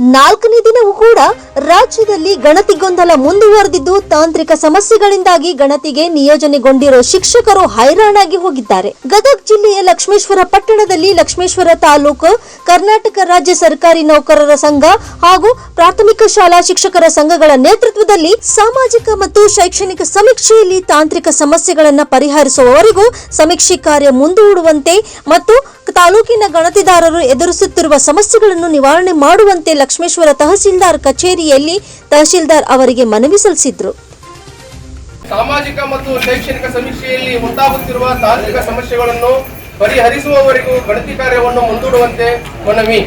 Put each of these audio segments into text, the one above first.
ನಾಲ್ಕನೇ ದಿನವೂ ಕೂಡ ರಾಜ್ಯದಲ್ಲಿ ಗಣತಿ ಗೊಂದಲ ಮುಂದುವರೆದಿದ್ದು ತಾಂತ್ರಿಕ ಸಮಸ್ಯೆಗಳಿಂದಾಗಿ ಗಣತಿಗೆ ನಿಯೋಜನೆಗೊಂಡಿರೋ ಶಿಕ್ಷಕರು ಹೈರಾಣಾಗಿ ಹೋಗಿದ್ದಾರೆ. ಗದಗ ಜಿಲ್ಲೆಯ ಲಕ್ಷ್ಮೇಶ್ವರ ಪಟ್ಟಣದಲ್ಲಿ ಲಕ್ಷ್ಮೇಶ್ವರ ತಾಲೂಕು, ಕರ್ನಾಟಕ ರಾಜ್ಯ ಸರ್ಕಾರಿ ನೌಕರರ ಸಂಘ ಹಾಗೂ ಪ್ರಾಥಮಿಕ ಶಾಲಾ ಶಿಕ್ಷಕರ ಸಂಘಗಳ ನೇತೃತ್ವದಲ್ಲಿ ಸಾಮಾಜಿಕ ಮತ್ತು ಶೈಕ್ಷಣಿಕ ಸಮೀಕ್ಷೆಯಲ್ಲಿ ತಾಂತ್ರಿಕ ಸಮಸ್ಯೆಗಳನ್ನು ಪರಿಹರಿಸುವವರೆಗೂ ಸಮೀಕ್ಷೆ ಕಾರ್ಯ ಮುಂದೂಡುವಂತೆ ಮತ್ತು ತಾಲೂಕಿನ ಗಣತಿದಾರರು ಎದುರಿಸುತ್ತಿರುವ ಸಮಸ್ಯೆಗಳನ್ನು ನಿವಾರಣೆ ಮಾಡುವಂತೆ ಲಕ್ಷ್ಮೇಶ್ವರ ತಹಸೀಲ್ದಾರ್ ಕಚೇರಿಯಲ್ಲಿ ತಹಸೀಲ್ದಾರ್ ಅವರಿಗೆ ಮನವಿ ಸಲ್ಲಿಸಿದ್ರು. ಸಾಮಾಜಿಕ ಮತ್ತು ಶೈಕ್ಷಣಿಕ ಸಮೀಕ್ಷೆಯಲ್ಲಿ ಉಂಟಾಗುತ್ತಿರುವ ತಾಂತ್ರಿಕ ಸಮಸ್ಯೆಗಳನ್ನು ಪರಿಹರಿಸುವವರೆಗೂ ಗಣತಿ ಕಾರ್ಯವನ್ನು ಮುಂದೂಡುವಂತೆ ಮನವಿ.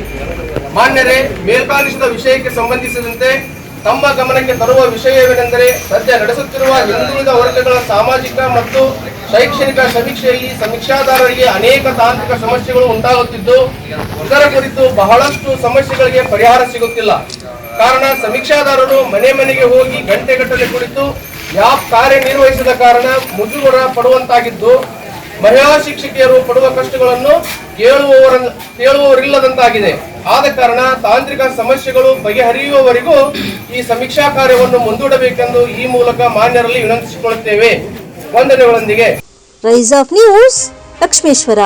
ಮಾನ್ಯರೇ, ಮೇಲ್ಪಾಲಿಸಿದ ವಿಷಯಕ್ಕೆ ಸಂಬಂಧಿಸಿದಂತೆ ತಮ್ಮ ಗಮನಕ್ಕೆ ತರುವ ವಿಷಯವೇನೆಂದರೆ ಸದ್ಯ ನಡೆಸುತ್ತಿರುವ ಹಿಂದುಳಿದ ವರ್ಗಗಳ ಸಾಮಾಜಿಕ ಮತ್ತು ಶೈಕ್ಷಣಿಕ ಸಮೀಕ್ಷೆಯಲ್ಲಿ ಸಮೀಕ್ಷಾದಾರರಿಗೆ ಅನೇಕ ತಾಂತ್ರಿಕ ಸಮಸ್ಯೆಗಳು ಉಂಟಾಗುತ್ತಿದ್ದು, ಇದರ ಕುರಿತು ಬಹಳಷ್ಟು ಸಮಸ್ಯೆಗಳಿಗೆ ಪರಿಹಾರ ಸಿಗುತ್ತಿಲ್ಲ. ಕಾರಣ ಸಮೀಕ್ಷಾದಾರರು ಮನೆ ಮನೆಗೆ ಹೋಗಿ ಗಂಟೆಗಟ್ಟಲೆ ಕುಳಿತು ಯಾವ ಕಾರ್ಯನಿರ್ವಹಿಸದ ಕಾರಣ ಮುಜುಗರ ಪಡುವಂತಾಗಿದ್ದು, ಮಹಿಳಾ ಶಿಕ್ಷಕಿಯರು ಪಡುವ ಕಷ್ಟಗಳನ್ನು ಕೇಳುವವರ, ಕೇಳುವವರಿಲ್ಲದಂತಾಗಿದೆ. ಆದ ಕಾರಣ ತಾಂತ್ರಿಕ ಸಮಸ್ಯೆಗಳು ಬಗೆಹರಿಯುವವರೆಗೂ ಈ ಸಮೀಕ್ಷಾ ಕಾರ್ಯವನ್ನು ಮುಂದೂಡಬೇಕೆಂದು ಈ ಮೂಲಕ ಮಾನ್ಯರಲ್ಲಿ ವಿನಂತಿಸಿಕೊಳ್ಳುತ್ತೇವೆ. ವಂದನೆಗಳೊಂದಿಗೆ ರೈಸ್ ಆಫ್ ನ್ಯೂಸ್ ಲಕ್ಷ್ಮೇಶ್ವರ